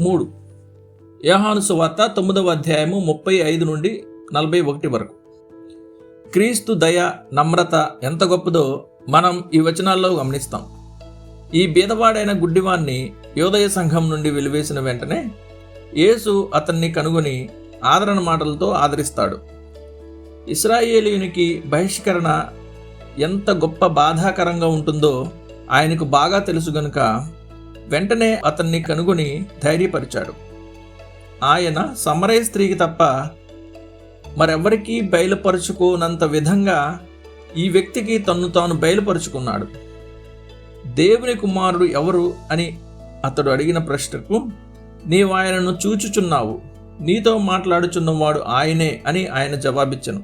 మూడు. యోహాను సువార్త తొమ్మిదవ అధ్యాయము ముప్పై ఐదు నుండి నలభై ఒకటి వరకు. క్రీస్తు దయ నమ్రత ఎంత గొప్పదో మనం ఈ వచనాల్లో గమనిస్తాం. ఈ బీదవాడైన గుడ్డివాణ్ణి యోదయ సంఘం నుండి వెలివేసిన వెంటనే యేసు అతన్ని కనుగొని ఆదరణ మాటలతో ఆదరిస్తాడు. ఇస్రాయేలీయునికి బహిష్కరణ ఎంత గొప్ప బాధాకరంగా ఉంటుందో ఆయనకు బాగా తెలుసు గనుక వెంటనే అతన్ని కనుగొని ధైర్యపరిచాడు. ఆయన సమరయ స్త్రీకి తప్ప మరెవ్వరికీ బయలుపరుచుకోనంత విధంగా ఈ వ్యక్తికి తన్ను తాను బయలుపరుచుకున్నాడు. దేవుని కుమారుడు ఎవరు? అని అతడు అడిగిన ప్రశ్నకు నీవు ఆయనను చూచుచున్నావు. నీతో మాట్లాడుచున్నవాడు ఆయనే అని ఆయన జవాబిచ్చను.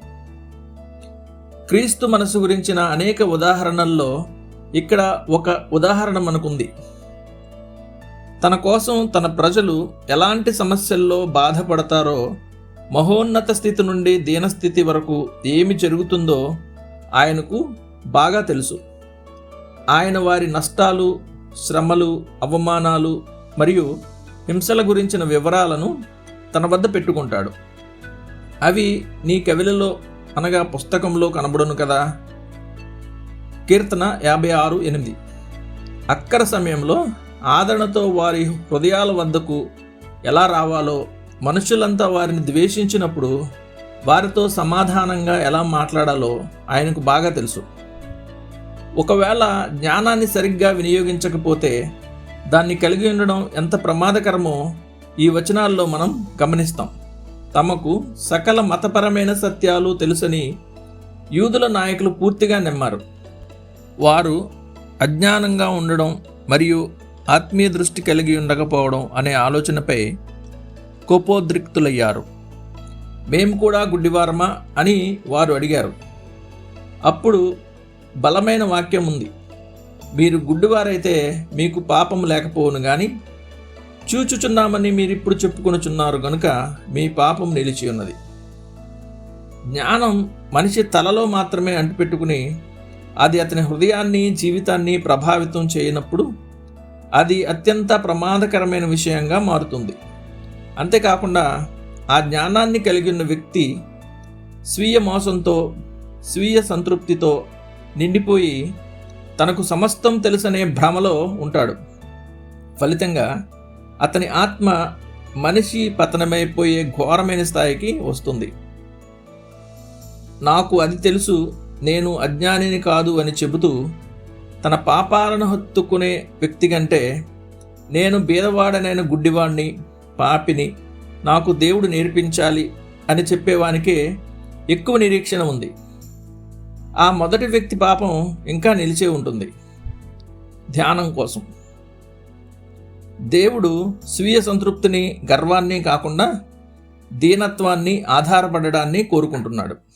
క్రీస్తు మనసు గురించిన అనేక ఉదాహరణల్లో ఇక్కడ ఒక ఉదాహరణ మనకుంది తన కోసం తన ప్రజలు ఎలాంటి సమస్యల్లో బాధపడతారో మహోన్నత స్థితి నుండి దీనస్థితి వరకు ఏమి జరుగుతుందో ఆయనకు బాగా తెలుసు. ఆయన వారి నష్టాలు శ్రమలు అవమానాలు మరియు హింసల గురించిన వివరాలను తన వద్ద పెట్టుకుంటాడు. అవి నీ కవిలలో అనగా పుస్తకంలో కనబడును కదా? కీర్తన యాభై ఆరు ఎనిమిది. అక్కర సమయంలో ఆదరణతో వారి హృదయాల వద్దకు ఎలా రావాలో మనుషులంతా వారిని ద్వేషించినప్పుడు వారితో సమాధానంగా ఎలా మాట్లాడాలో ఆయనకు బాగా తెలుసు. ఒకవేళ జ్ఞానాన్ని సరిగ్గా వినియోగించకపోతే దాన్ని కలిగి ఉండడం ఎంత ప్రమాదకరమో ఈ వచనాల్లో మనం గమనిస్తాం. తమకు సకల మతపరమైన సత్యాలు తెలుసని యూదుల నాయకులు పూర్తిగా నమ్మారు. వారు అజ్ఞానంగా ఉండడం మరియు ఆత్మీయ దృష్టి కలిగి ఉండకపోవడం అనే ఆలోచనపై కోపోద్రిక్తులయ్యారు. మేము కూడా గుడ్డివారమా? అని వారు అడిగారు. అప్పుడు బలమైన వాక్యం ఉంది. మీరు గుడ్డివారైతే మీకు పాపం లేకపోవును కానీ చూచుచున్నామని మీరిప్పుడు చెప్పుకొనుచున్నారు గనుక మీ పాపం నిలిచి ఉన్నది. జ్ఞానం మనిషి తలలో మాత్రమే అంటిపెట్టుకుని అది అతని హృదయాన్ని జీవితాన్ని ప్రభావితం చేయనప్పుడు అది అత్యంత ప్రమాదకరమైన విషయంగా మారుతుంది. అంతేకాకుండా ఆ జ్ఞానాన్ని కలిగి ఉన్న వ్యక్తి స్వీయ మోసంతో స్వీయ సంతృప్తితో నిండిపోయి తనకు సమస్తం తెలుసనే భ్రమలో ఉంటాడు. ఫలితంగా అతని ఆత్మ మనిషి పతనమైపోయే ఘోరమైన స్థాయికి వస్తుంది. నాకు అది తెలుసు నేను అజ్ఞానిని కాదు అని చెబుతూ తన పాపాలను హత్తుకునే వ్యక్తి కంటే నేను బీదవాడనైన గుడ్డివాణ్ణి పాపిని నాకు దేవుడు నేర్పించాలి అని చెప్పేవానికే ఎక్కువ నిరీక్షణ ఉంది. ఆ మొదటి వ్యక్తి పాపం ఇంకా నిలిచే ఉంటుంది. ధ్యానం కోసం. దేవుడు స్వీయ సంతృప్తిని గర్వాన్ని కాకుండా దీనత్వాన్ని ఆధారపడడాన్ని కోరుకుంటున్నాడు.